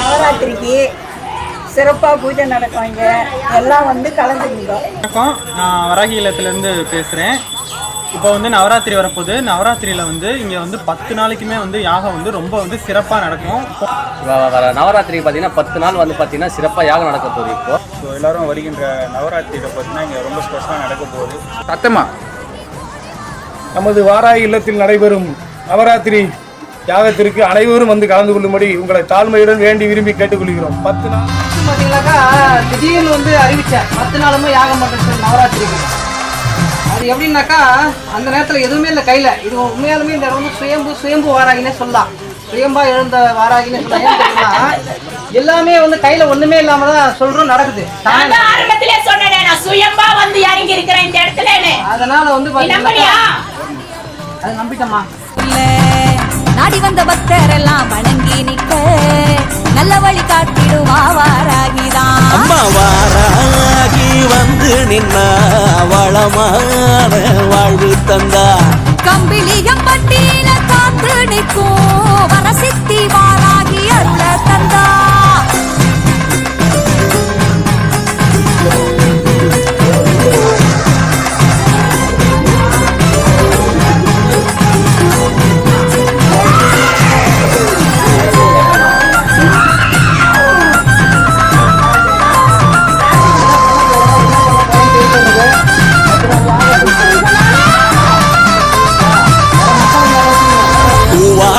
நவராத்திரிக்கு சிறப்பாக பூஜை நடக்கும் இங்கே. எல்லாம் வந்து கலந்துக்குங்க. வணக்கம். நான் வராகி இல்லத்துலேருந்து பேசுகிறேன் இப்போ வந்து நவராத்திரி வரப்போகுது. நவராத்திரியில் வந்து இங்கே வந்து பத்து நாளைக்குமே வந்து யாகம் வந்து ரொம்ப வந்து சிறப்பாக நடக்கும். வ- வர நவராத்திரிக்கு பார்த்தீங்கன்னா பத்து நாள் வந்து பார்த்தீங்கன்னா சிறப்பாக யாகம் நடக்க போகுது இப்போ. ஸோ எல்லாரும் வருகின்ற நவராத்திரியில் பார்த்தீங்கன்னா இங்கே ரொம்ப ஸ்பெஷலாக நடக்க போகுது. சத்தமா நமது வாராய் இல்லத்தில் நடைபெறும் நவராத்திரி யாகத்திற்கு அனைவரும் வந்து கலந்து கொள்ளும்படி உங்களை தாழ்மையுடன் வேண்டி விரும்பி கேட்டுக்கொள்கிறோம். பத்து நாள். பார்த்தீங்கன்னாக்கா திடீர்னு வந்து அறிவிச்சேன் பத்து நாளுமே யாகம் பண்ணுறேன் சொல்லி நவராத்திரிக்கு. அது எப்படின்னாக்கா அந்த நேரத்தில் எதுவுமே இல்லை கையில். இது உண்மையாலுமே இந்த இடம் வந்து சுயம்பு சுயம்பு வாராகினே சொல்லலாம். சுயம்பா எழுந்த வாராகினே சொல்லலாம். ஏன்னு கேட்டீங்கன்னா, எல்லாமே வந்து கையில் ஒன்றுமே இல்லாமல் தான் சொல்கிறோம் நடக்குது. ஆரம்பத்திலே சொன்னேனே நான் சுயம்பா வந்து இறங்கி இருக்கிறேன் இந்த இடத்துலன்னு. அதனால வந்து அது நம்பிட்டோமா நாடி வந்த பக்தர் எல்லாம் வணங்கி நிற்க. நல்ல வழி காட்டிடுவா வாராகிதான் அம்மா வாராகி வந்து நின்னா வளமான வாழ்வு தந்தா. கம்பிளியம் பட்டியில காத்து நிற்கும். வரசித்தி வாராகி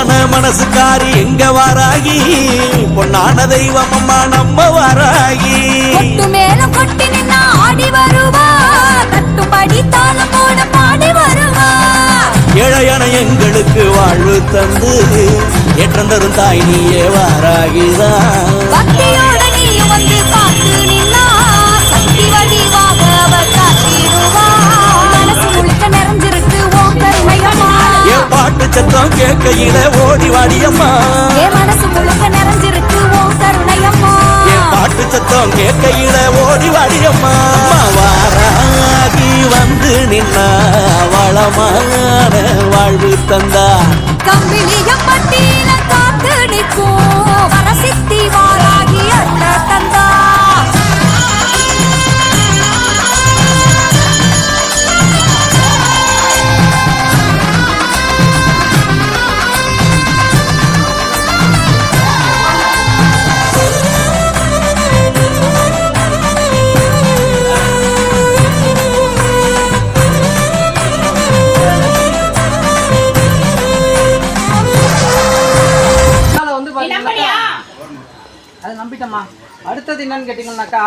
பூவான மனசுக்காரி எங்க வாராகி? பொன்னான தெய்வம் அம்மா நம்ம வாராகி. மேலும் கொட்டி நின்னா ஆடி வருவா. தட்டும்படி தாளம் போட பாடி வருவா. இளையன எங்களுக்கு வாழ்வு தந்து ஏற்றம் தரும் தாய் நீயே வாராகிதான். சத்தம் கேட்கையில ஓடி வாடியம்மா. மனசு முழுக்க நிறைஞ்சிருக்கு கருணையம்மா. பாட்டு சத்தம் கேட்கையில ஓடி வாடியம்மா. அம்மா வாராகி வந்து நின்னா வளமான வாழ்வு தந்தா. கம்பிளியம் அதை நம்பிட்டோமா அடுத்தது என்னன்னு கேட்டிங்கன்னாக்கா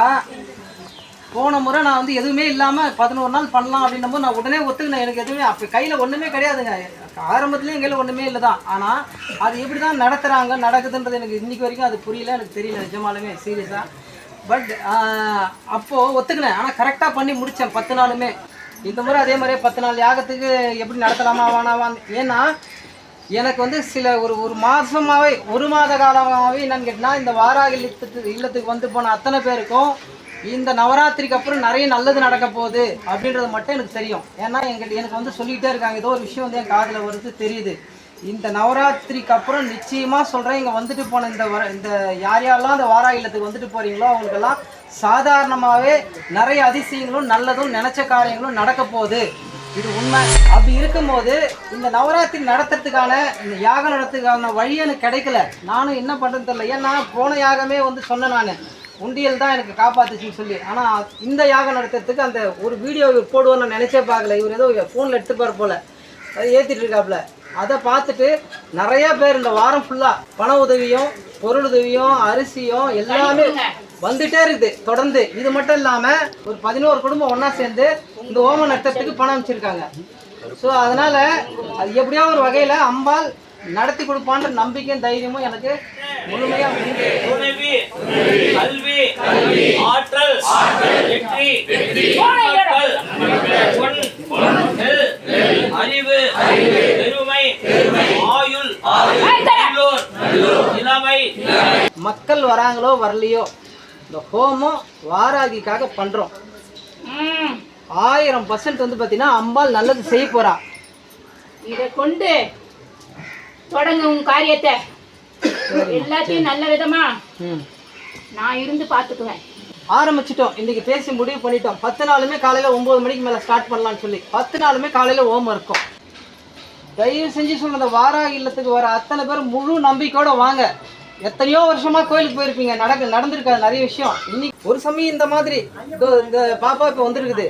போன முறை நான் வந்து எதுவுமே இல்லாமல் பதினோரு நாள் பண்ணலாம் அப்படின்னும் நான் உடனே ஒத்துக்கினேன். எனக்கு எதுவுமே அப்போ கையில் ஒன்றுமே கிடையாதுங்க. ஆரம்பத்துலேயும் எங்கள் ஒன்றுமே இல்லை தான். ஆனால் அது எப்படி தான் நடத்துகிறாங்க நடக்குதுன்றது எனக்கு இன்றைக்கி வரைக்கும் அது புரியல. எனக்கு தெரியல நிஜமாலுமே சீரியஸாக பட் அப்போது ஒத்துக்கினேன். ஆனால் கரெக்டாக பண்ணி முடித்தேன் பத்து நாளுமே. இந்த முறை அதே மாதிரியே பத்து நாள் யாகத்துக்கு எப்படி நடத்தலாமா வேணாமான்னு. ஏன்னா எனக்கு வந்து சில ஒரு ஒரு மாதமாகவே ஒரு மாத காலமாகவே என்னன்னு கேட்டால் இந்த வாராக இல்லத்துக்கு இல்லத்துக்கு வந்து போன அத்தனை பேருக்கும் இந்த நவராத்திரிக்கு அப்புறம் நிறைய நல்லது நடக்க போகுது அப்படின்றது மட்டும் எனக்கு தெரியும். ஏன்னா எங்கிட்ட எனக்கு வந்து சொல்லிகிட்டே இருக்காங்க. ஏதோ ஒரு விஷயம் வந்து என் காதில் வருது தெரியுது. இந்த நவராத்திரிக்கு அப்புறம் நிச்சயமாக சொல்கிறேன் இங்கே வந்துட்டு போன இந்த வர இந்த யார் யாரெல்லாம் அந்த வாரா இல்லத்துக்கு வந்துட்டு போகிறீங்களோ அவங்களுக்கெல்லாம் சாதாரணமாகவே நிறைய அதிசயங்களும் நல்லதும் நினச்ச காரியங்களும் நடக்க போகுது. இது உண்மை. அப்படி இருக்கும்போது இந்த நவராத்திரி நடத்துறதுக்கான இந்த யாகம் நடத்துறதுக்கான வழி எனக்கு கிடைக்கல. நானும் என்ன பண்ணுறது தெரியல. ஏன்னா போன யாகமே வந்து சொன்னேன் நான். உண்டியல் தான் எனக்கு காப்பாத்துச்சுன்னு சொல்லி. ஆனால் இந்த யாகம் நடத்துறதுக்கு அந்த ஒரு வீடியோ போடுவோன்னு நான் நினைச்சே பார்க்கல. இவர் ஏதோ ஃபோனில் எடுத்துப்பார் போல. அதை ஏற்றிட்டு இருக்காப்புல. அதை பார்த்துட்டு நிறைய பேர் இந்த வாரம் ஃபுல்லாக பண உதவியும் பொருள் உதவியும் அரிசியும் எல்லாமே வந்துட்டே இருக்குது. தொடர்ந்து. இது மட்டும் இல்லாமல் ஒரு பதினோரு குடும்பம் ஒன்றா சேர்ந்து இந்த ஓமம் நடத்துறதுக்கு பணம் அமைச்சிருக்காங்க ஸோ அதனால் அது எப்படியோ ஒரு வகையில் அம்பாள் நடத்தி கொடுப்பான்ற நம்பிக்கையும் தைரியமும் எனக்கு துணைவி கல்வி ஆற்றல் வெற்றி அறிவு மக்கள் வராங்களோ வரலையோ இந்த ஹோமம் வாராகிக்காக பண்றோம். ம், ஆயிரம் பர்சன்ட் வந்து பார்த்தீங்கன்னா அம்பாள் நல்லது செய்ய போறா. இதை கொண்டு தொடங்கு உன் காரியத்தை. எல்லாத்தையும் நல்ல விதமா நான் இருந்து பார்த்துக்குவேன். ஆரம்பிச்சிட்டோம். இன்னைக்கு பேசி முடிவு பண்ணிட்டோம். பத்து நாளுமே காலையில ஒன்பது மணிக்கு மேல ஸ்டார்ட் பண்ணலாம்னு சொல்லி. பத்து நாளுமே காலையில ஓமம் இருக்கும். தயவு செஞ்சு சொல்ற அந்த வாராகி இல்லத்துக்கு வர அத்தனை பேர் முழு நம்பிக்கையோட வாங்க. எத்தனையோ வருஷமா கோயிலுக்கு போயிருப்பீங்க. நடக்க நடந்திருக்காது நிறைய விஷயம். இன்னைக்கு ஒரு சமயம் இந்த மாதிரி இந்த பாப்பா இப்போ வந்திருக்குது.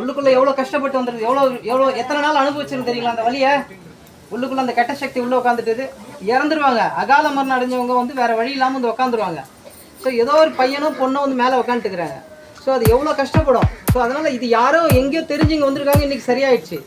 உள்ளுக்குள்ள எவ்வளோ கஷ்டப்பட்டு வந்திருக்கு எவ்வளோ எவ்வளோ எத்தனை நாள் அனுபவிச்சிருக்கு தெரியுங்களா அந்த வழியை? உள்ளுக்குள்ள அந்த கெட்ட சக்தி உள்ள உட்காந்துட்டு இறந்துருவாங்க. அகால மரணம் அடைஞ்சவங்க வந்து வேற வழி இல்லாமல் வந்து உட்காந்துருவாங்க ஸோ ஏதோ ஒரு பையனோ பொண்ணோ வந்து மேலே உட்காந்துட்டுக்கிறாங்க ஸோ அது எவ்வளோ கஷ்டப்படும். ஸோ அதனால இது யாரோ எங்கேயோ தெரிஞ்சு இங்கே வந்திருக்காங்க. இன்னைக்கு சரியாயிடுச்சு.